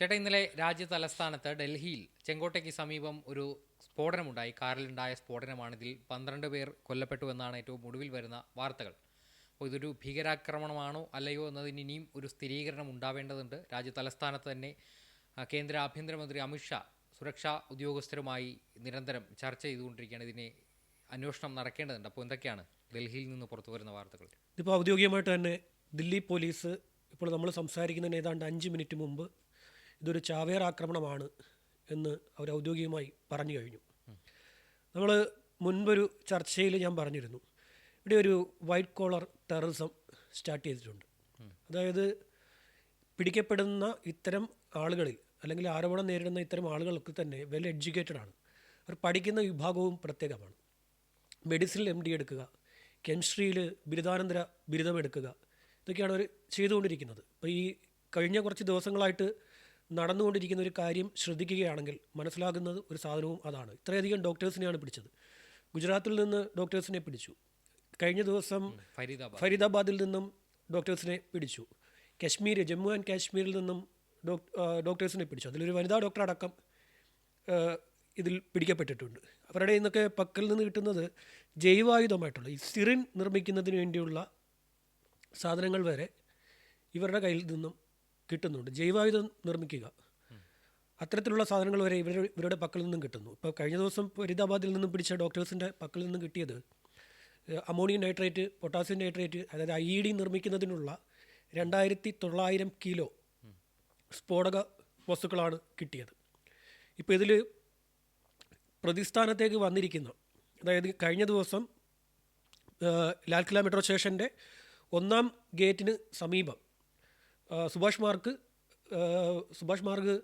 ചേട്ടാ ഇന്നലെ രാജ്യ തലസ്ഥാനത്ത് ഡൽഹിയിൽ ചെങ്കോട്ടയ്ക്ക് സമീപം ഒരു സ്ഫോടനമുണ്ടായി. കാറിലുണ്ടായ സ്ഫോടനമാണ് ഇതിൽ പന്ത്രണ്ട് പേർ കൊല്ലപ്പെട്ടു എന്നാണ് ഏറ്റവും ഒടുവിൽ വരുന്ന വാർത്തകൾ. അപ്പോൾ ഇതൊരു ഭീകരാക്രമണമാണോ അല്ലയോ എന്നതിന് ഇനിയും ഒരു സ്ഥിരീകരണം ഉണ്ടാവേണ്ടതുണ്ട്. രാജ്യ തലസ്ഥാനത്ത് തന്നെ കേന്ദ്ര ആഭ്യന്തരമന്ത്രി അമിത്ഷാ സുരക്ഷാ ഉദ്യോഗസ്ഥരുമായി നിരന്തരം ചർച്ച ചെയ്തുകൊണ്ടിരിക്കുകയാണ്. ഇതിനെ അന്വേഷണം നടക്കേണ്ടതുണ്ട്. അപ്പോൾ എന്തൊക്കെയാണ് ഡൽഹിയിൽ നിന്ന് പുറത്തു വരുന്ന വാർത്തകൾ? ഇതിപ്പോൾ ഔദ്യോഗികമായിട്ട് തന്നെ ദില്ലി പോലീസ് ഇപ്പോൾ നമ്മൾ സംസാരിക്കുന്നതിന് ഏതാണ്ട് അഞ്ച് മിനിറ്റ് മുമ്പ് ഇതൊരു ചാവേർ ആക്രമണമാണ് എന്ന് അവർ ഔദ്യോഗികമായി പറഞ്ഞു കഴിഞ്ഞു. നമ്മൾ മുൻപൊരു ചർച്ചയിൽ ഞാൻ പറഞ്ഞിരുന്നു. ഇവിടെ ഒരു വൈറ്റ് കോളർ ടെററിസം സ്റ്റാർട്ട് ചെയ്തിട്ടുണ്ട്. അതായത് പിടിക്കപ്പെടുന്ന ഇത്തരം ആളുകളിൽ അല്ലെങ്കിൽ ആരോപണം നേരിടുന്ന ഇത്തരം ആളുകൾക്ക് തന്നെ വെൽ എഡ്യൂക്കേറ്റഡ് ആണ്. അവർ പഠിക്കുന്ന വിഭാഗവും പ്രത്യേകമാണ്. മെഡിസിനിൽ എം ഡി എടുക്കുക കെമിസ്ട്രിയിൽ ബിരുദാനന്തര ബിരുദം എടുക്കുക ഇതൊക്കെയാണ് അവർ ചെയ്തുകൊണ്ടിരിക്കുന്നത്. അപ്പോൾ ഈ കഴിഞ്ഞ കുറച്ച് ദിവസങ്ങളായിട്ട് നടന്നുകൊണ്ടിരിക്കുന്ന ഒരു കാര്യം ശ്രദ്ധിക്കുകയാണെങ്കിൽ മനസ്സിലാകുന്നത് ഒരു സാധനവും അതാണ്. ഇത്രയധികം ഡോക്ടേഴ്സിനെയാണ് പിടിച്ചത്. ഗുജറാത്തിൽ നിന്ന് ഡോക്ടേഴ്സിനെ പിടിച്ചു. കഴിഞ്ഞ ദിവസം ഫരീദാബാദ്. ഫരീദാബാദിൽ നിന്നും ഡോക്ടേഴ്സിനെ പിടിച്ചു. കശ്മീർ ജമ്മു ആൻഡ് കാശ്മീരിൽ നിന്നും ഡോക്ടേഴ്സിനെ പിടിച്ചു. അതിലൊരു വനിതാ ഡോക്ടർ അടക്കം ഇതിൽ പിടിക്കപ്പെട്ടിട്ടുണ്ട്. അവരുടെ ഇന്നൊക്കെ പക്കൽ നിന്ന് കിട്ടുന്നത് ജൈവായുധമായിട്ടുള്ള ഈ സിറിൻ നിർമ്മിക്കുന്നതിന് വേണ്ടിയുള്ള സാധനങ്ങൾ വരെ ഇവരുടെ കയ്യിൽ നിന്നും കിട്ടുന്നുണ്ട്. ജൈവായുധം നിർമ്മിക്കുക. അത്തരത്തിലുള്ള സാധനങ്ങൾ വരെ ഇവർ ഇവരുടെ പക്കൽ നിന്നും കിട്ടുന്നു. ഇപ്പോൾ കഴിഞ്ഞ ദിവസം ഫരീദാബാദിൽ നിന്നും പിടിച്ച ഡോക്ടേഴ്സിന്റെ പക്കൽ നിന്നും കിട്ടിയത് അമോണിയം നൈട്രേറ്റ് പൊട്ടാസ്യം നൈട്രേറ്റ് അതായത് ഐ ഡി നിർമ്മിക്കുന്നതിനുള്ള രണ്ടായിരത്തി തൊള്ളായിരം കിലോ സ്ഫോടക വസ്തുക്കളാണ് കിട്ടിയത്. ഇപ്പോൾ ഇതിൽ പ്രതിസ്ഥാനത്തേക്ക് വന്നിരിക്കുന്ന. അതായത് കഴിഞ്ഞ ദിവസം ഏഹ്, ലാൽ കില മെട്രോ സ്റ്റേഷന്റെ ഒന്നാം ഗേറ്റിന് സമീപം സുഭാഷ് മാർക്ക് സുഭാഷ് മാർഗ്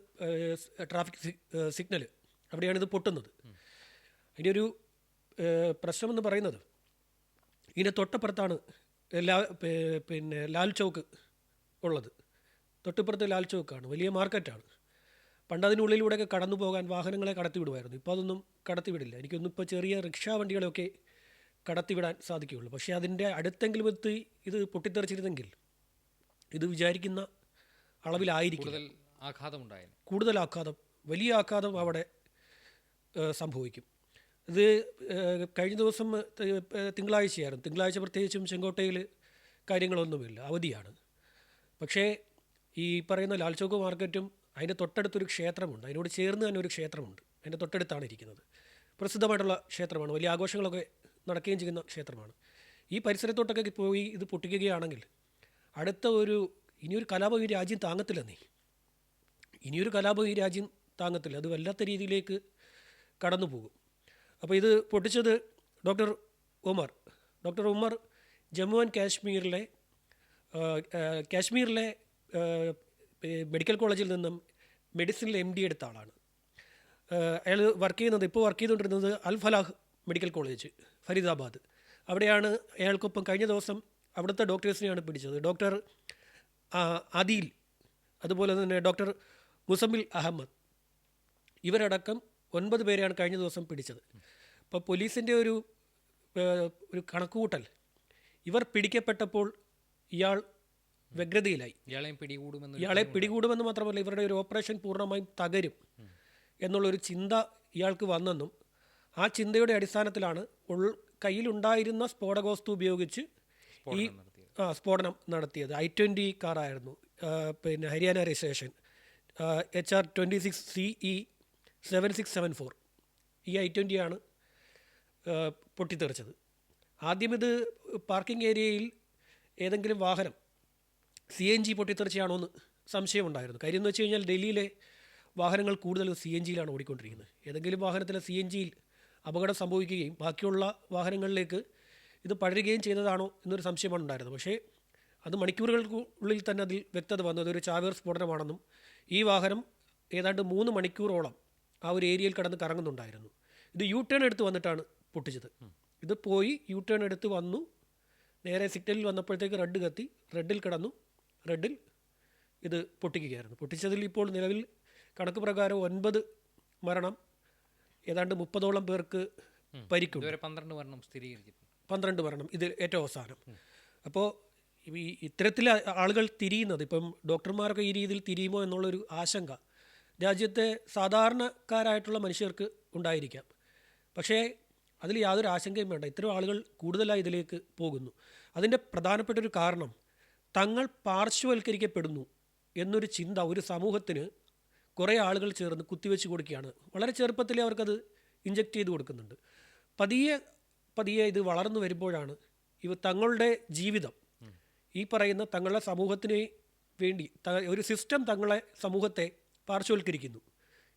ട്രാഫിക് സിഗ്നൽ അവിടെയാണ് ഇത് പൊട്ടുന്നത്. അതിന്റെ ഒരു പ്രശ്നമെന്ന് പറയുന്നത്. ഇതിന്റെ തൊട്ടപ്പുറത്താണ് ലാ പിന്നെ ലാൽ ചൗക്ക് ഉള്ളത്. തൊട്ടിപ്പുറത്ത് ലാൽ ചൗക്കാണ്. വലിയ മാർക്കറ്റാണ്. പണ്ട് അതിനുള്ളിലൂടെയൊക്കെ കടന്നു പോകാൻ വാഹനങ്ങളെ കടത്തിവിടുമായിരുന്നു ഇപ്പോൾ അതൊന്നും കടത്തിവിടില്ല എനിക്കൊന്നും ഇപ്പോൾ ചെറിയ റിക്ഷാ വണ്ടികളെയൊക്കെ കടത്തിവിടാൻ സാധിക്കുകയുള്ളൂ. പക്ഷേ അതിന്റെ അടുത്തെങ്കിലും എത്തി ഇത് പൊട്ടിത്തെറിച്ചിരുന്നെങ്കിൽ ഇത് വിചാരിക്കുന്ന അളവിലായിരിക്കും കൂടുതൽ കൂടുതൽ ആഘാതം വലിയ ആഘാതം അവിടെ സംഭവിക്കും. ഇത് കഴിഞ്ഞ ദിവസം തിങ്കളാഴ്ചയായിരുന്നു. തിങ്കളാഴ്ച പ്രത്യേകിച്ചും ചെങ്കോട്ടയിൽ കാര്യങ്ങളൊന്നുമില്ല. അവധിയാണ്. പക്ഷേ ഈ പറയുന്ന ലാൽ ചോക്ക് മാർക്കറ്റും അതിന്റെ തൊട്ടടുത്തൊരു ക്ഷേത്രമുണ്ട്. അതിനോട് ചേർന്ന് തന്നെ ഒരു ക്ഷേത്രമുണ്ട്. അതിന്റെ തൊട്ടടുത്താണ് ഇരിക്കുന്നത്. പ്രസിദ്ധമായിട്ടുള്ള ക്ഷേത്രമാണ്. വലിയ ആഘോഷങ്ങളൊക്കെ നടക്കുകയും ചെയ്യുന്ന ക്ഷേത്രമാണ്. ഈ പരിസരത്തോട്ടൊക്കെ പോയി ഇത് പൊട്ടിക്കുകയാണെങ്കിൽ അടുത്ത ഒരു ഇനിയൊരു കലാപം ഈ രാജ്യം താങ്ങത്തില്ലെന്നേ ഇനിയൊരു കലാപം ഈ രാജ്യം താങ്ങത്തില്ല. അത് വല്ലാത്ത രീതിയിലേക്ക് കടന്നു പോകും. അപ്പോൾ ഇത് പൊട്ടിച്ചത് doctor Umar. Doctor Umar Jammu and കാശ്മീരിലെ കാശ്മീരിലെ മെഡിക്കൽ കോളേജിൽ നിന്നും മെഡിസിനിൽ എം ഡി എടുത്ത ആളാണ്. അയാൾ വർക്ക് ചെയ്യുന്നത് ഇപ്പോൾ വർക്ക് ചെയ്തുകൊണ്ടിരുന്നത് അൽ ഫലാഹ് മെഡിക്കൽ കോളേജ് ഫരീദാബാദ്. അവിടെയാണ് അയാൾക്കൊപ്പം കഴിഞ്ഞ ദിവസം അവിടുത്തെ ഡോക്ടേഴ്സിനെയാണ് പിടിച്ചത്. ഡോക്ടർ അദീൽ അതുപോലെ തന്നെ ഡോക്ടർ മുസമ്മിൽ അഹമ്മദ്. ഇവരടക്കം ഒൻപത് പേരെയാണ് കഴിഞ്ഞ ദിവസം പിടിച്ചത്. അപ്പോൾ പോലീസിന്റെ ഒരു ഒരു കണക്കുകൂട്ടൽ. ഇവർ പിടിക്കപ്പെട്ടപ്പോൾ ഇയാൾ വ്യഗ്രതയിലായി. ഇയാളെ പിടികൂടുമെന്ന് ഇയാളെ പിടികൂടുമെന്ന് മാത്രമല്ല ഇവരുടെ ഒരു ഓപ്പറേഷൻ പൂർണമായും തകരും എന്നുള്ളൊരു ചിന്ത ഇയാൾക്ക് വന്നെന്നും ആ ചിന്തയുടെ അടിസ്ഥാനത്തിലാണ് ഉൾ കയ്യിലുണ്ടായിരുന്ന സ്ഫോടകവസ്തു ഉപയോഗിച്ച് ഈ ആ സ്ഫോടനം നടത്തിയത്. ഐ ട്വന്റി കാറായിരുന്നു. പിന്നെ Haryana registration. H R twenty six C E seven six seven four. ഈ ഐ ട്വന്റിയാണ് പൊട്ടിത്തെറിച്ചത്. ആദ്യം ഇത് പാർക്കിംഗ് ഏരിയയിൽ ഏതെങ്കിലും വാഹനം സി എൻ ജി പൊട്ടിത്തെറിച്ചാണോ എന്ന് സംശയമുണ്ടായിരുന്നു. കാര്യം എന്ന് വെച്ച് കഴിഞ്ഞാൽ ഡൽഹിയിലെ വാഹനങ്ങൾ കൂടുതലും സി എൻ ജിയിലാണ് ഓടിക്കൊണ്ടിരിക്കുന്നത്. ഏതെങ്കിലും വാഹനത്തിലെ സി എൻ ജിയിൽ അപകടം സംഭവിക്കുകയും ബാക്കിയുള്ള വാഹനങ്ങളിലേക്ക് ഇത് പടരുകയും ചെയ്തതാണോ എന്നൊരു സംശയമാണ് ഉണ്ടായിരുന്നത്. പക്ഷേ അത് മണിക്കൂറുകൾക്കുള്ളിൽ തന്നെ അതിൽ വ്യക്തത വന്നു. അതൊരു ചാവേർ സ്ഫോടനമാണെന്നും ഈ വാഹനം ഏതാണ്ട് മൂന്ന് മണിക്കൂറോളം ആ ഒരു ഏരിയയിൽ കടന്ന് കറങ്ങുന്നുണ്ടായിരുന്നു. ഇത് യു ടേൺ എടുത്ത് വന്നിട്ടാണ് പൊട്ടിച്ചത്. ഇത് പോയി യു ടേൺ എടുത്ത് വന്നു. നേരെ സിഗ്നലിൽ വന്നപ്പോഴത്തേക്ക് റെഡ് കത്തി. റെഡിൽ കിടന്നു. റെഡിൽ ഇത് പൊട്ടിക്കുകയായിരുന്നു. പൊട്ടിച്ചതിൽ ഇപ്പോൾ നിലവിൽ കണക്ക് പ്രകാരം ഒൻപത് മരണം ഏതാണ്ട് മുപ്പതോളം പേർക്ക് പരിക്കുണ്ട്. പന്ത്രണ്ട് മരണം സ്ഥിരീകരിച്ചിട്ടുണ്ട്. പന്ത്രണ്ട് മരണം ഇത് ഏറ്റവും അവസാനം. അപ്പോൾ ഈ ഇത്തരത്തിൽ ആളുകൾ തിരിയുന്നത് ഇപ്പം ഡോക്ടർമാരൊക്കെ ഈ രീതിയിൽ തിരിയുമോ എന്നുള്ളൊരു ആശങ്ക രാജ്യത്തെ സാധാരണക്കാരായിട്ടുള്ള മനുഷ്യർക്ക് ഉണ്ടായിരിക്കാം. പക്ഷേ അതിൽ യാതൊരു ആശങ്കയും വേണ്ട. ഇത്തരം ആളുകൾ കൂടുതലായി ഇതിലേക്ക് പോകുന്നു. അതിന്റെ പ്രധാനപ്പെട്ട ഒരു കാരണം തങ്ങൾ പാർശ്വവൽക്കരിക്കപ്പെടുന്നു എന്നൊരു ചിന്ത ഒരു സമൂഹത്തിന് കുറേ ആളുകൾ ചേർന്ന് കുത്തിവെച്ച് കൊടുക്കുകയാണ്. വളരെ ചെറുപ്പത്തിലേ അവർക്കത് ഇഞ്ചക്ട് ചെയ്ത് കൊടുക്കുന്നുണ്ട്. പതിയെ പതിയെ ഇത് വളർന്നു വരുമ്പോഴാണ് ഇവ തങ്ങളുടെ ജീവിതം. ഈ പറയുന്ന തങ്ങളുടെ സമൂഹത്തിന് വേണ്ടി ഒരു സിസ്റ്റം തങ്ങളെ സമൂഹത്തെ പാർശ്വവൽക്കരിക്കുന്നു.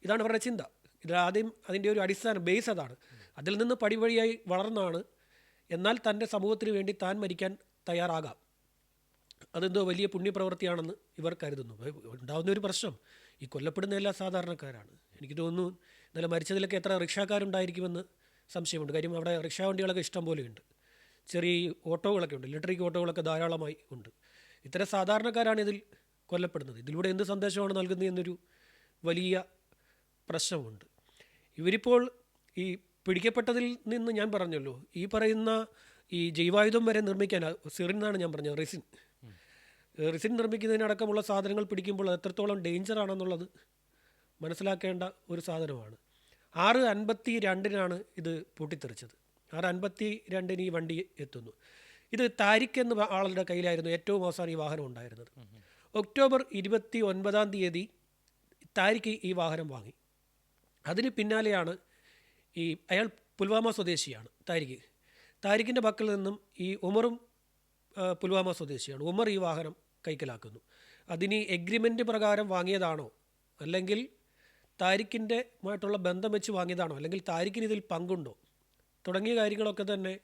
ഇതാണ് അവരുടെ ചിന്ത. ഇത് ആദ്യം അതിന്റെ ഒരു അടിസ്ഥാന ബേസ് അതാണ്. അതിൽ നിന്ന് പടിവഴിയായി വളർന്നാണ് എന്നാൽ തന്റെ സമൂഹത്തിന് വേണ്ടി താൻ മരിക്കാൻ തയ്യാറാകാം. അതെന്തോ വലിയ പുണ്യപ്രവൃത്തിയാണെന്ന് ഇവർ കരുതുന്നു. ഉണ്ടാകുന്ന ഒരു പ്രശ്നം. ഈ കൊല്ലപ്പെടുന്ന എല്ലാ സാധാരണക്കാരാണ്. എനിക്ക് തോന്നുന്നു ഇന്നലെ മരിച്ചതിലൊക്കെ എത്ര റിക്ഷാക്കാരുണ്ടായിരിക്കുമെന്ന് സംശയമുണ്ട്. കാര്യം അവിടെ റിക്ഷാ വണ്ടികളൊക്കെ ഇഷ്ടം പോലെയുണ്ട് ചെറിയ ഓട്ടോകളൊക്കെ ഉണ്ട്. ഇലക്ട്രിക് ഓട്ടോകളൊക്കെ ധാരാളമായി ഉണ്ട്. ഇത്തരം സാധാരണക്കാരാണ് ഇതിൽ കൊല്ലപ്പെടുന്നത്. ഇതിലൂടെ എന്ത് സന്ദേശമാണ് നൽകുന്നത് എന്നൊരു വലിയ പ്രശ്നമുണ്ട്. ഇവരിപ്പോൾ ഈ പിടിക്കപ്പെട്ടതിൽ നിന്ന് ഞാൻ പറഞ്ഞല്ലോ. ഈ പറയുന്ന ഈ ജൈവായുധം വരെ നിർമ്മിക്കാൻ സിറിൻ എന്നാണ് ഞാൻ പറഞ്ഞത് റിസിൻ. റിസിൻ നിർമ്മിക്കുന്നതിനടക്കമുള്ള സാധനങ്ങൾ പിടിക്കുമ്പോൾ അത് എത്രത്തോളം ഡേഞ്ചറാണെന്നുള്ളത് മനസ്സിലാക്കേണ്ട ഒരു സാധനമാണ്. ആറ് അൻപത്തി രണ്ടിനാണ് ഇത് പൊട്ടിത്തെറിച്ചത്. ആറ് അൻപത്തി രണ്ടിന് ഈ വണ്ടി എത്തുന്നു. ഇത് താരിഖ് എന്ന ആളുടെ കയ്യിലായിരുന്നു ഏറ്റവും അവസാനം ഈ വാഹനം ഉണ്ടായിരുന്നത്. ഒക്ടോബർ ഇരുപത്തി ഒൻപതാം തീയതി താരിഖ് ഈ വാഹനം വാങ്ങി. അതിന് പിന്നാലെയാണ് ഈ അയാൾ പുൽവാമ സ്വദേശിയാണ് താരിഖ്. താരിഖിന്റെ പക്കൽ നിന്നും ഈ ഉമറും പുൽവാമ സ്വദേശിയാണ്. ഉമർ ഈ വാഹനം കൈക്കലാക്കുന്നു. അതിന് എഗ്രിമെന്റ് പ്രകാരം വാങ്ങിയതാണോ? അല്ലെങ്കിൽ താരിഖിന്റെ മായിട്ടുള്ള ബന്ധം വെച്ച് വാങ്ങിയതാണോ? അല്ലെങ്കിൽ താരിഖിന് ഇതിൽ പങ്കുണ്ടോ? തുടങ്ങിയ കാര്യങ്ങളൊക്കെ തന്നെ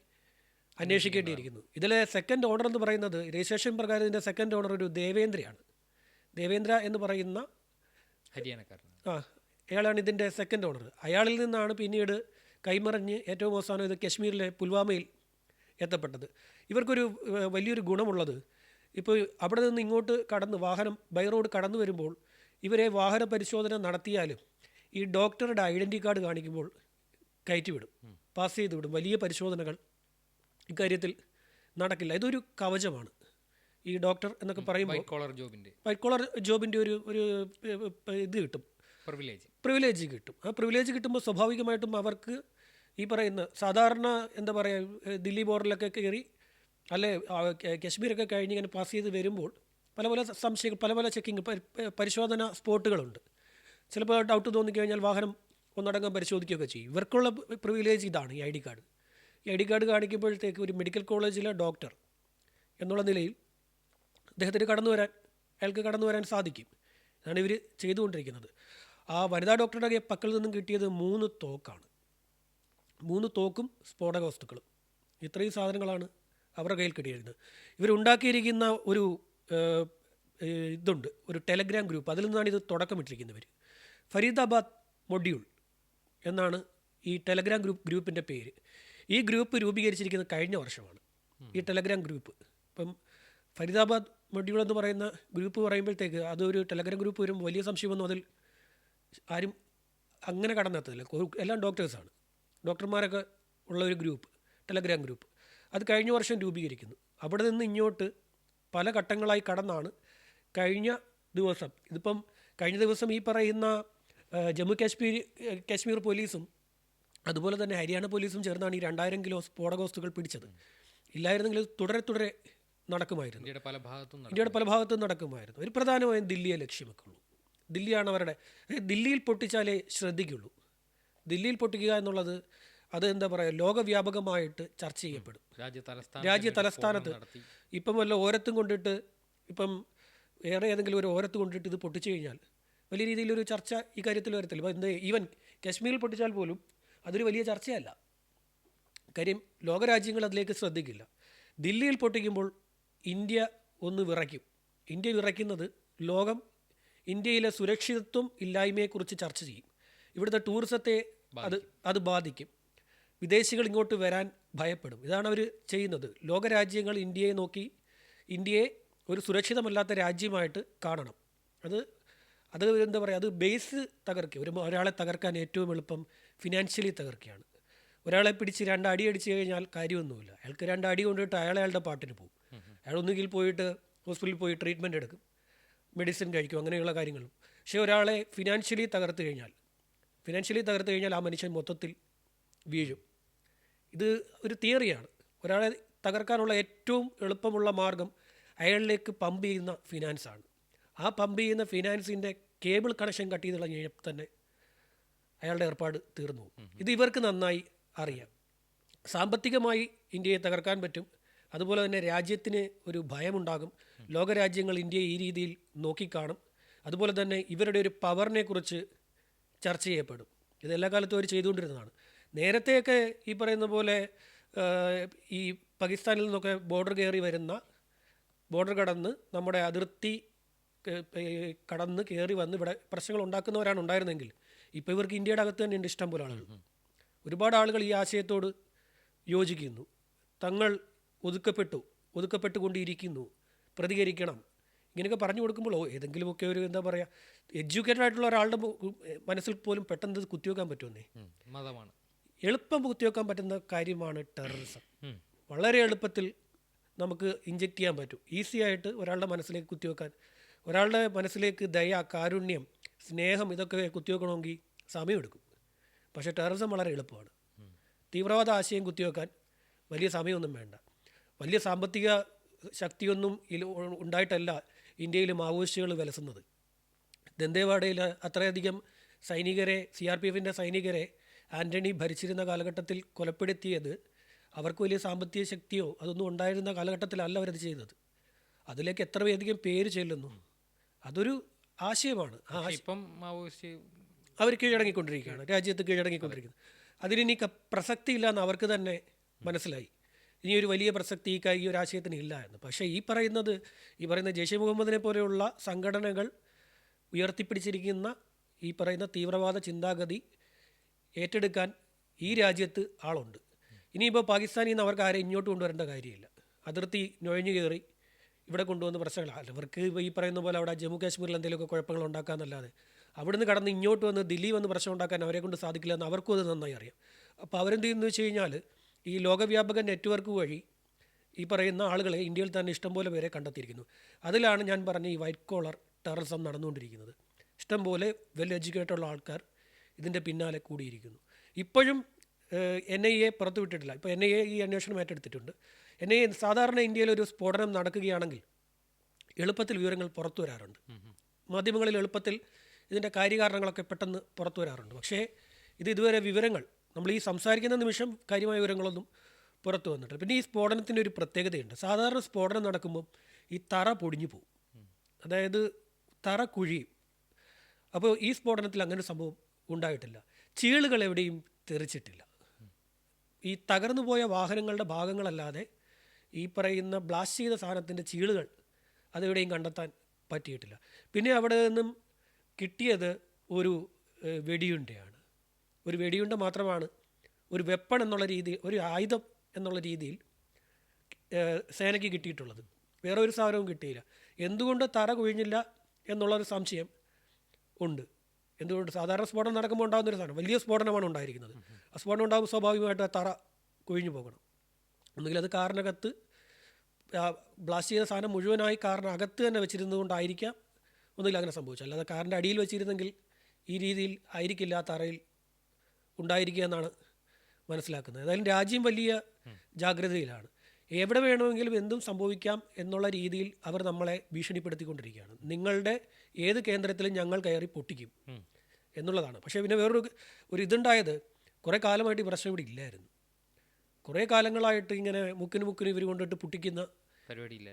അന്വേഷിക്കേണ്ടിയിരിക്കുന്നു. ഇതിലെ സെക്കൻഡ് ഓർഡർ എന്ന് പറയുന്നത് രജിസ്ട്രേഷൻ പ്രകാരം ഇതിന്റെ സെക്കൻഡ് ഓർഡർ ഒരു ദേവേന്ദ്രയാണ്. ദേവേന്ദ്ര എന്ന് പറയുന്ന ഹരിയാനക്കാരൻ ആ അയാളാണ് ഇതിന്റെ സെക്കൻഡ് ഓർഡർ അയാളിൽ നിന്നാണ് പിന്നീട് കൈമറിഞ്ഞ് ഏറ്റവും അവസാനം ഇത് കശ്മീരിലെ പുൽവാമയിൽ എത്തപ്പെട്ടത്. ഇവർക്കൊരു വലിയൊരു ഗുണമുള്ളത്. ഇപ്പോൾ അവിടെ നിന്ന് ഇങ്ങോട്ട് കടന്ന് വാഹനം ബൈ റോഡ് കടന്നു വരുമ്പോൾ ഇവരെ വാഹന പരിശോധന നടത്തിയാലും ഈ ഡോക്ടറുടെ ഐഡന്റി കാർഡ് കാണിക്കുമ്പോൾ കയറ്റിവിടും. പാസ് ചെയ്ത് വിടും വലിയ പരിശോധനകൾ ഇക്കാര്യത്തിൽ നടക്കില്ല. ഇതൊരു കവചമാണ്. ഈ ഡോക്ടർ എന്നൊക്കെ പറയുമ്പോൾ വൈറ്റ് കോളർ ജോബിന്റെ വൈറ്റ് കോളർ ജോബിന്റെ ഒരു ഒരു ഇത് കിട്ടും. പ്രിവിലേജ് പ്രിവിലേജ് കിട്ടും. ആ പ്രിവിലേജ് കിട്ടുമ്പോൾ സ്വാഭാവികമായിട്ടും അവർക്ക് ഈ പറയുന്ന സാധാരണ എന്താ പറയുക ദില്ലി ബോർഡിലൊക്കെ കയറി അല്ലെ കശ്മീരൊക്കെ കഴിഞ്ഞ് ഇങ്ങനെ പാസ് ചെയ്ത് വരുമ്പോൾ പല പല സംശയങ്ങൾ പല പല ചെക്കിങ് പരിശോധന സ്പോട്ടുകളുണ്ട്. ചിലപ്പോൾ ഡൗട്ട് തോന്നിക്കഴിഞ്ഞാൽ വാഹനം ഒന്നടങ്കം പരിശോധിക്കുകയൊക്കെ ചെയ്യും. ഇവർക്കുള്ള പ്രിവിലേജ് ഇതാണ് ഈ ഐ ഡി കാർഡ്. ഈ ഐ ഡി കാർഡ് കാണിക്കുമ്പോഴത്തേക്ക് ഒരു മെഡിക്കൽ കോളേജിലെ ഡോക്ടർ എന്നുള്ള നിലയിൽ അദ്ദേഹത്തിന് കടന്നു വരാൻ അയാൾക്ക് കടന്നു വരാൻ സാധിക്കും. ഇതാണ് ഇവർ ചെയ്തുകൊണ്ടിരിക്കുന്നത്. ആ വനിതാ ഡോക്ടറുടെ പക്കൽ നിന്നും കിട്ടിയത് മൂന്ന് തോക്കാണ്. മൂന്ന് തോക്കും സ്ഫോടക വസ്തുക്കളും. ഇത്രയും സാധനങ്ങളാണ് അവരുടെ കയ്യിൽ കിട്ടിയിരുന്നത് ഇവരുണ്ടാക്കിയിരിക്കുന്ന ഒരു ഇതുണ്ട്. ഒരു ടെലഗ്രാം ഗ്രൂപ്പ്. അതിൽ നിന്നാണ് ഇത് തുടക്കമിട്ടിരിക്കുന്നവർ ഫരീദാബാദ് മൊഡ്യൂൾ എന്നാണ് ഈ ടെലഗ്രാം ഗ്രൂപ്പ് ഗ്രൂപ്പിന്റെ പേര്. ഈ ഗ്രൂപ്പ് രൂപീകരിച്ചിരിക്കുന്നത് കഴിഞ്ഞ വർഷമാണ്. ഈ ടെലഗ്രാം ഗ്രൂപ്പ്. ഇപ്പം ഫരീദാബാദ് മൊഡ്യൂൾ എന്ന് പറയുന്ന ഗ്രൂപ്പ് പറയുമ്പോഴത്തേക്ക് അതൊരു ടെലഗ്രാം ഗ്രൂപ്പ് വരുമ്പോൾ വലിയ സംശയമൊന്നും അതിൽ ആരും അങ്ങനെ കടന്നെത്തത്തില്ല എല്ലാം ഡോക്ടേഴ്സാണ് ഡോക്ടർമാരൊക്കെ ഉള്ള ഒരു ഗ്രൂപ്പ് ടെലഗ്രാം ഗ്രൂപ്പ്. അത് കഴിഞ്ഞ വർഷം രൂപീകരിക്കുന്നു. അവിടെ നിന്ന് ഇങ്ങോട്ട് പല ഘട്ടങ്ങളായി കടന്നാണ് കഴിഞ്ഞ ദിവസം. ഇതിപ്പം കഴിഞ്ഞ ദിവസം ഈ പറയുന്ന ജമ്മു കാശ്മീർ കാശ്മീർ പോലീസും അതുപോലെ തന്നെ ഹരിയാന പോലീസും ചേർന്നാണ് ഈ രണ്ടായിരം കിലോ സ്ഫോടക വസ്തുക്കൾ പിടിച്ചത്. ഇല്ലായിരുന്നെങ്കിൽ തുടരെ തുടരെ നടക്കുമായിരുന്നു. ഇന്ത്യയുടെ പല ഭാഗത്തും. ഇന്ത്യയുടെ പല ഭാഗത്തും നടക്കുമായിരുന്നു. ഒരു പ്രധാനമായും ദില്ലിയെ ലക്ഷ്യമെക്കുള്ളൂ ദില്ലിയാണ് അവരുടെ ദില്ലിയിൽ പൊട്ടിച്ചാലേ ശ്രദ്ധിക്കുള്ളൂ. ദില്ലിയിൽ പൊട്ടിക്കുക എന്നുള്ളത് അത് എന്താ പറയുക ലോകവ്യാപകമായിട്ട് ചർച്ച ചെയ്യപ്പെടും. രാജ്യ തലസ്ഥാനത്ത് രാജ്യ തലസ്ഥാനത്ത് ഇപ്പം വല്ല ഓരത്തും കൊണ്ടിട്ട് ഇപ്പം വേറെ ഏതെങ്കിലും ഒരു ഓരത്ത് കൊണ്ടിട്ട് ഇത് പൊട്ടിച്ചു കഴിഞ്ഞാൽ വലിയ രീതിയിലൊരു ചർച്ച ഈ കാര്യത്തിൽ വരത്തില്ല. ഇപ്പം എന്ത് ഈവൻ കശ്മീരിൽ പൊട്ടിച്ചാൽ പോലും അതൊരു വലിയ ചർച്ചയല്ല. കാര്യം ലോകരാജ്യങ്ങൾ അതിലേക്ക് ശ്രദ്ധിക്കില്ല. ദില്ലിയിൽ പൊട്ടിക്കുമ്പോൾ ഇന്ത്യ ഒന്ന് വിറയ്ക്കും. ഇന്ത്യ വിറയ്ക്കുന്നത് ലോകം ഇന്ത്യയിലെ സുരക്ഷിതത്വം ഇല്ലായ്മയെക്കുറിച്ച് ചർച്ച ചെയ്യും. ഇവിടുത്തെ ടൂറിസത്തെ അത് അത് ബാധിക്കും. വിദേശികൾ ഇങ്ങോട്ട് വരാൻ ഭയപ്പെടും. ഇതാണ് അവർ ചെയ്യുന്നത്. ലോകരാജ്യങ്ങൾ ഇന്ത്യയെ നോക്കി ഇന്ത്യയെ ഒരു സുരക്ഷിതമല്ലാത്ത രാജ്യമായിട്ട് കാണണം. അത് അത് എന്താ പറയുക അത് ബേസ് തകർക്കുക. ഒരു ഒരാളെ തകർക്കാൻ ഏറ്റവും എളുപ്പം ഫിനാൻഷ്യലി തകർക്കുകയാണ്. ഒരാളെ പിടിച്ച് രണ്ട് അടി അടിച്ചു കഴിഞ്ഞാൽ കാര്യമൊന്നുമില്ല. അയാൾക്ക് രണ്ട് അടി കൊണ്ടിട്ട് അയാൾ അയാളുടെ പാട്ടിന് പോകും. അയാൾ ഒന്നുകിൽ പോയിട്ട് ഹോസ്പിറ്റലിൽ പോയി ട്രീറ്റ്മെന്റ് എടുക്കും. മെഡിസിൻ കഴിക്കും അങ്ങനെയുള്ള കാര്യങ്ങളും. പക്ഷേ ഒരാളെ ഫിനാൻഷ്യലി തകർത്ത് കഴിഞ്ഞാൽ ഫിനാൻഷ്യലി തകർത്ത് കഴിഞ്ഞാൽ ആ മനുഷ്യൻ മൊത്തത്തിൽ വീഴും. ഇത് ഒരു തിയറിയാണ്. ഒരാളെ തകർക്കാനുള്ള ഏറ്റവും എളുപ്പമുള്ള മാർഗം അയാളിലേക്ക് പമ്പ് ചെയ്യുന്ന ഫിനാൻസാണ് ആ പമ്പ് ചെയ്യുന്ന ഫിനാൻസിന്റെ കേബിൾ കണക്ഷൻ കട്ട് ചെയ്ത് കളഞ്ഞ് കഴിഞ്ഞാൽ തന്നെ അയാളുടെ ഏർപ്പാട് തീർന്നു പോകും. ഇത് ഇവർക്ക് നന്നായി അറിയാം. സാമ്പത്തികമായി ഇന്ത്യയെ തകർക്കാൻ പറ്റും. അതുപോലെ തന്നെ രാജ്യത്തിന് ഒരു ഭയമുണ്ടാകും. ലോകരാജ്യങ്ങൾ ഇന്ത്യയെ ഈ രീതിയിൽ നോക്കിക്കാണും. അതുപോലെ തന്നെ ഇവരുടെ ഒരു പവറിനെ കുറിച്ച് ചർച്ച ചെയ്യപ്പെടും. ഇത് എല്ലാ കാലത്തും അവർ ചെയ്തുകൊണ്ടിരുന്നതാണ്. നേരത്തെയൊക്കെ ഈ പറയുന്ന പോലെ ഈ പാകിസ്ഥാനിൽ നിന്നൊക്കെ ബോർഡർ കയറി വരുന്ന ബോർഡർ കടന്ന് നമ്മുടെ അതിർത്തി കടന്ന് കയറി വന്ന് ഇവിടെ പ്രശ്നങ്ങൾ ഉണ്ടാക്കുന്നവരാണ് ഉണ്ടായിരുന്നെങ്കിൽ ഇപ്പോൾ ഇവർക്ക് ഇന്ത്യയുടെ അകത്ത് തന്നെ ഉണ്ട് ഇഷ്ടം പോലെ ആളുകൾ. ഒരുപാട് ആളുകൾ ഈ ആശയത്തോട് യോജിക്കുന്നു. തങ്ങൾ ഒതുക്കപ്പെട്ടു ഒതുക്കപ്പെട്ടുകൊണ്ടിരിക്കുന്നു പ്രതികരിക്കണം. ഇങ്ങനെയൊക്കെ പറഞ്ഞു കൊടുക്കുമ്പോൾ ഓ ഏതെങ്കിലുമൊക്കെ ഒരു എന്താ പറയുക എഡ്യൂക്കേറ്റഡ് ആയിട്ടുള്ള ഒരാളുടെ മനസ്സിൽ പോലും പെട്ടെന്ന് കുത്തിവെക്കാൻ പറ്റുമെന്നേ? മതമാണ്. എളുപ്പം കുത്തിവെക്കാൻ പറ്റുന്ന കാര്യമാണ് ടെററിസം വളരെ എളുപ്പത്തിൽ നമുക്ക് ഇഞ്ചെക്റ്റ് ചെയ്യാൻ പറ്റും. ഈസി ആയിട്ട് ഒരാളുടെ മനസ്സിലേക്ക് കുത്തിവെക്കാൻ ഒരാളുടെ മനസ്സിലേക്ക് ദയ കാരുണ്യം സ്നേഹം ഇതൊക്കെ കുത്തിവെക്കണമെങ്കിൽ സമയമെടുക്കും. പക്ഷേ ടെററിസം വളരെ എളുപ്പമാണ്. തീവ്രവാദ ആശയം കുത്തിവെക്കാൻ വലിയ സമയമൊന്നും വേണ്ട. വലിയ സാമ്പത്തിക ശക്തിയൊന്നും ഉണ്ടായിട്ടല്ല ഇന്ത്യയിൽ മാവോയിസ്റ്റുകൾ വിലസുന്നത്. ദന്തേവാഡയിൽ അത്രയധികം സൈനികരെ സി ആർ പി എഫിന്റെ സൈനികരെ ആന്റണി ഭരിച്ചിരുന്ന കാലഘട്ടത്തിൽ കൊലപ്പെടുത്തിയത് അവർക്ക് വലിയ സാമ്പത്തിക ശക്തിയോ അതൊന്നും ഉണ്ടായിരുന്ന കാലഘട്ടത്തിലല്ല അവരത് ചെയ്തത്. അതിലേക്ക് എത്ര വേദികം പേര് ചെല്ലുന്നു. അതൊരു ആശയമാണ്. ആ ഇപ്പം അവർ കീഴടങ്ങിക്കൊണ്ടിരിക്കുകയാണ്. രാജ്യത്ത് കീഴടങ്ങിക്കൊണ്ടിരിക്കുന്നത് അതിനി പ്രസക്തി പ്രസക്തിയില്ല എന്ന് അവർക്ക് തന്നെ മനസ്സിലായി. ഇനി ഒരു വലിയ പ്രസക്തി ഈ ഒരു ആശയത്തിന് ഇല്ല എന്ന്. പക്ഷേ ഈ പറയുന്നത് ഈ പറയുന്ന ജെയ്ഷെ മുഹമ്മദിനെ പോലെയുള്ള സംഘടനകൾ ഉയർത്തിപ്പിടിച്ചിരിക്കുന്ന ഈ പറയുന്ന തീവ്രവാദ ചിന്താഗതി ഏറ്റെടുക്കാൻ ഈ രാജ്യത്ത് ആളുണ്ട്. ഇനിയിപ്പോൾ പാകിസ്ഥാനിൽ നിന്ന് അവർക്ക് ആരെ ഇങ്ങോട്ട് കൊണ്ടുവരേണ്ട കാര്യമില്ല. അതിർത്തി നുഴഞ്ഞു കയറി ഇവിടെ കൊണ്ടുവന്ന് പ്രശ്നങ്ങൾ അവർക്ക് ഇപ്പോൾ ഈ പറയുന്ന പോലെ അവിടെ ജമ്മു കാശ്മീരിൽ എന്തെങ്കിലുമൊക്കെ കുഴപ്പങ്ങൾ ഉണ്ടാക്കാമെന്നല്ലാതെ അവിടുന്ന് കടന്ന് ഇങ്ങോട്ട് വന്ന് ദില്ലി വന്ന് പ്രശ്നം ഉണ്ടാക്കാൻ അവരെ കൊണ്ട് സാധിക്കില്ല എന്ന് അവർക്കും അത് നന്നായി അറിയാം. അപ്പോൾ അവരെന്ത് ചെയ്യുന്നു വെച്ച് കഴിഞ്ഞാൽ ഈ ലോകവ്യാപക നെറ്റ്വർക്ക് വഴി ഈ പറയുന്ന ആളുകളെ ഇന്ത്യയിൽ തന്നെ ഇഷ്ടംപോലെ പേരെ കണ്ടെത്തിയിരിക്കുന്നു. അതിലാണ് ഞാൻ പറഞ്ഞ ഈ വൈറ്റ് കോളർ ടെററിസം നടന്നുകൊണ്ടിരിക്കുന്നത്. ഇഷ്ടംപോലെ വെൽ എഡ്യൂക്കേറ്റഡ് ഉള്ള ആൾക്കാർ ഇതിന്റെ പിന്നാലെ കൂടിയിരിക്കുന്നു. ഇപ്പോഴും എൻ ഐ എ പുറത്തുവിട്ടിട്ടില്ല ഇപ്പോൾ എൻ ഐ എ ഈ അന്വേഷണം ഏറ്റെടുത്തിട്ടുണ്ട്. എൻ ഐ എ സാധാരണ ഇന്ത്യയിൽ ഒരു സ്ഫോടനം നടക്കുകയാണെങ്കിൽ എളുപ്പത്തിൽ വിവരങ്ങൾ പുറത്തു വരാറുണ്ട്. മാധ്യമങ്ങളിൽ എളുപ്പത്തിൽ ഇതിന്റെ കാര്യകാരണങ്ങളൊക്കെ പെട്ടെന്ന് പുറത്തു വരാറുണ്ട്. പക്ഷേ ഇത് ഇതുവരെ വിവരങ്ങൾ നമ്മൾ ഈ സംസാരിക്കുന്ന നിമിഷം കാര്യമായ വിവരങ്ങളൊന്നും പുറത്തു വന്നിട്ടില്ല. പിന്നെ ഈ സ്ഫോടനത്തിന്റെ ഒരു പ്രത്യേകതയുണ്ട്. സാധാരണ സ്ഫോടനം നടക്കുമ്പം ഈ തറ പൊടിഞ്ഞു പോകും അതായത് തറ കുഴിയും. അപ്പോൾ ഈ സ്ഫോടനത്തിൽ അങ്ങനെ സംഭവം ഉണ്ടായിട്ടില്ല. ചീളുകൾ എവിടെയും തെറിച്ചിട്ടില്ല. ഈ തകർന്നു പോയ വാഹനങ്ങളുടെ ഭാഗങ്ങളല്ലാതെ ഈ പറയുന്ന ബ്ലാസ്റ്റ് ചെയ്ത സാധനത്തിന്റെ ചീളുകൾ അതെവിടെയും കണ്ടെത്താൻ പറ്റിയിട്ടില്ല. പിന്നെ അവിടെ നിന്നും കിട്ടിയത് ഒരു വെടിയുണ്ടയാണ്. ഒരു വെടിയുണ്ട മാത്രമാണ്. ഒരു വെപ്പൺ എന്നുള്ള രീതിയിൽ ഒരു ആയുധം എന്നുള്ള രീതിയിൽ സേനയ്ക്ക് കിട്ടിയിട്ടുള്ളത്. വേറെ ഒരു സാധനവും കിട്ടിയില്ല. എന്തുകൊണ്ട് തറ കുഴിഞ്ഞില്ല എന്നുള്ളൊരു സംശയം ഉണ്ട്. എന്തുകൊണ്ട് സാധാരണ സ്ഫോടനം നടക്കുമ്പോൾ ഉണ്ടാകുന്ന ഒരു സാധനം വലിയ സ്ഫോടനമാണ് ഉണ്ടായിരിക്കുന്നത്. ആ സ്ഫോടനം ഉണ്ടാകുമ്പോൾ സ്വാഭാവികമായിട്ട് തറ കുഴിഞ്ഞു പോകണം. ഒന്നുകിൽ അത് കാറിനകത്ത് ബ്ലാസ്റ്റ് ചെയ്ത സാധനം മുഴുവനായി കാറിനകത്ത് തന്നെ വെച്ചിരുന്നതുകൊണ്ടായിരിക്കാം ഒന്നുകിൽ അങ്ങനെ സംഭവിച്ചു അല്ലാതെ കാറിന്റെ അടിയിൽ വെച്ചിരുന്നെങ്കിൽ ഈ രീതിയിൽ ആയിരിക്കില്ല ആ തറയിൽ ഉണ്ടായിരിക്കുക എന്നാണ് മനസ്സിലാക്കുന്നത്. ഏതായാലും രാജ്യം വലിയ ജാഗ്രതയിലാണ്. എവിടെ വേണമെങ്കിലും എന്തും സംഭവിക്കാം എന്നുള്ള രീതിയിൽ അവർ നമ്മളെ ഭീഷണിപ്പെടുത്തിക്കൊണ്ടിരിക്കുകയാണ്. നിങ്ങളുടെ ഏത് കേന്ദ്രത്തിലും ഞങ്ങൾ കയറി പൊട്ടിക്കും എന്നുള്ളതാണ്. പക്ഷേ പിന്നെ വേറൊരു ഒരു ഇതുണ്ടായത് കുറേ കാലമായിട്ട് ഈ പ്രശ്നം ഇവിടെ ഇല്ലായിരുന്നു. കുറേ കാലങ്ങളായിട്ട് ഇങ്ങനെ മുക്കിന് മുക്കിന് ഇവർ കൊണ്ടിട്ട് പൊട്ടിക്കുന്ന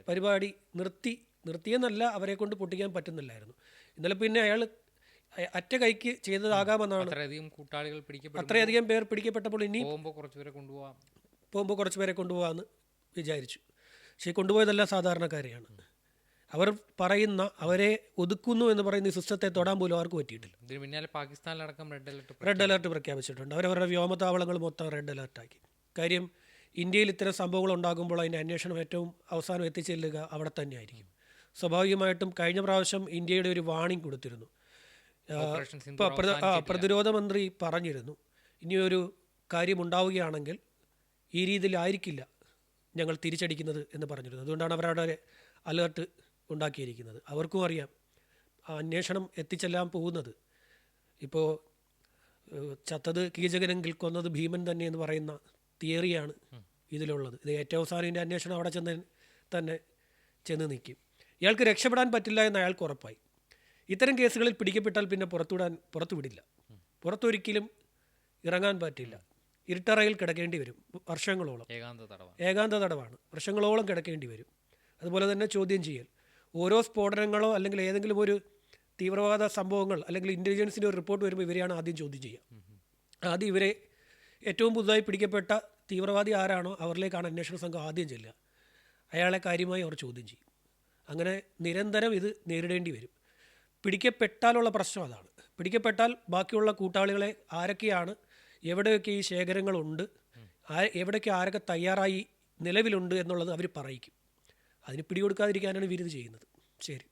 പരിപാടി നിർത്തി നിർത്തിയെന്നല്ല അവരെ കൊണ്ട് പൊട്ടിക്കാൻ പറ്റുന്നില്ലായിരുന്നു. ഇന്നലെ പിന്നെ അയാൾ അറ്റ കൈക്ക് ചെയ്തതാകാമെന്നാണ് അത്രയധികം പേർ പിടിക്കപ്പെട്ടപ്പോൾ ഇനി പോകുമ്പോൾ കുറച്ചുപേരെ കൊണ്ടുപോകാം പോകുമ്പോൾ കുറച്ച് പേരെ കൊണ്ടുപോകാമെന്ന് വിചാരിച്ചു. പക്ഷേ കൊണ്ടുപോയതെല്ലാം സാധാരണക്കാരെയാണ്. അവർ പറയുന്ന അവരെ ഒതുക്കുന്നു എന്ന് പറയുന്ന ഈ സിസ്റ്റത്തെ തൊടാൻ പോലും അവർക്ക് പറ്റിയിട്ടില്ല. ഇതിന് പിന്നാലെ പാകിസ്ഥാനിലടക്കം റെഡ് അലർട്ട് റെഡ് അലർട്ട് പ്രഖ്യാപിച്ചിട്ടുണ്ട്. അവരവരുടെ വ്യോമതാവളങ്ങൾ മൊത്തം റെഡ് അലർട്ടാക്കി കാര്യം ഇന്ത്യയിൽ ഇത്തരം സംഭവങ്ങൾ ഉണ്ടാകുമ്പോൾ അതിന്റെ അന്വേഷണം ഏറ്റവും അവസാനം എത്തിച്ചെല്ലുക അവിടെ തന്നെ ആയിരിക്കും സ്വാഭാവികമായിട്ടും കഴിഞ്ഞ പ്രാവശ്യം ഇന്ത്യയുടെ ഒരു വാണിംഗ് കൊടുത്തിരുന്നു. പ്രതിരോധ മന്ത്രി പറഞ്ഞിരുന്നു ഇനിയൊരു കാര്യം ഉണ്ടാവുകയാണെങ്കിൽ ഈ രീതിയിലായിരിക്കില്ല ഞങ്ങൾ തിരിച്ചടിക്കുന്നത് എന്ന് പറഞ്ഞിരുന്നു. അതുകൊണ്ടാണ് അവരവിടെ അലേർട്ട് ഉണ്ടാക്കിയിരിക്കുന്നത്. അവർക്കും അറിയാം ആ അന്വേഷണം എത്തിച്ചെല്ലാം പോകുന്നത്. ഇപ്പോൾ ചത്തത് കീചകനെങ്കിൽ കൊന്നത് ഭീമൻ തന്നെ എന്ന് പറയുന്ന തിയറിയാണ് ഇതിലുള്ളത്. ഇത് ഏറ്റവും അവസാനം ഇതിന്റെ അന്വേഷണം അവിടെ ചെന്ന് തന്നെ ചെന്ന് നിൽക്കും. ഇയാൾക്ക് രക്ഷപ്പെടാൻ പറ്റില്ല എന്ന് അയാൾക്ക് ഉറപ്പായി. ഇത്തരം കേസുകളിൽ പിടിക്കപ്പെട്ടാൽ പിന്നെ പുറത്തുവിടാൻ പുറത്തുവിടില്ല. പുറത്തൊരിക്കലും ഇറങ്ങാൻ പറ്റില്ല. ഇരുട്ടറയിൽ കിടക്കേണ്ടി വരും. വർഷങ്ങളോളം. ഏകാന്ത തടവാണ്. ഏകാന്ത തടവാണ്. വർഷങ്ങളോളം കിടക്കേണ്ടി വരും. അതുപോലെ തന്നെ ചോദ്യം ചെയ്യൽ. ഓരോ സ്ഫോടനങ്ങളോ അല്ലെങ്കിൽ ഏതെങ്കിലും ഒരു തീവ്രവാദ സംഭവങ്ങൾ അല്ലെങ്കിൽ ഇന്റലിജൻസിന്റെ ഒരു റിപ്പോർട്ട് വരുമ്പോൾ ഇവരെയാണ് ആദ്യം ചോദ്യം ചെയ്യുക ആദ്യം ഇവരെ ഏറ്റവും പുതുതായി പിടിക്കപ്പെട്ട തീവ്രവാദി ആരാണോ അവരിലേക്കാണ് അന്വേഷണ സംഘം ആദ്യം ചെല്ലുക. അയാളെ കാര്യമായി അവർ ചോദ്യം ചെയ്യും. അങ്ങനെ നിരന്തരം ഇത് നേരിടേണ്ടി വരും. പിടിക്കപ്പെട്ടാലുള്ള പ്രശ്നം അതാണ്. പിടിക്കപ്പെട്ടാൽ ബാക്കിയുള്ള കൂട്ടാളികളെ ആരൊക്കെയാണ് എവിടെയൊക്കെ ഈ ശേഖരങ്ങളുണ്ട് എവിടെയൊക്കെ ആരൊക്കെ തയ്യാറായി നിലവിലുണ്ട് എന്നുള്ളത് അവർ പറയിക്കും. അതിന് പിടികൊടുക്കാതിരിക്കാനാണ് ഇവരിത് ചെയ്യുന്നത്. ശരി.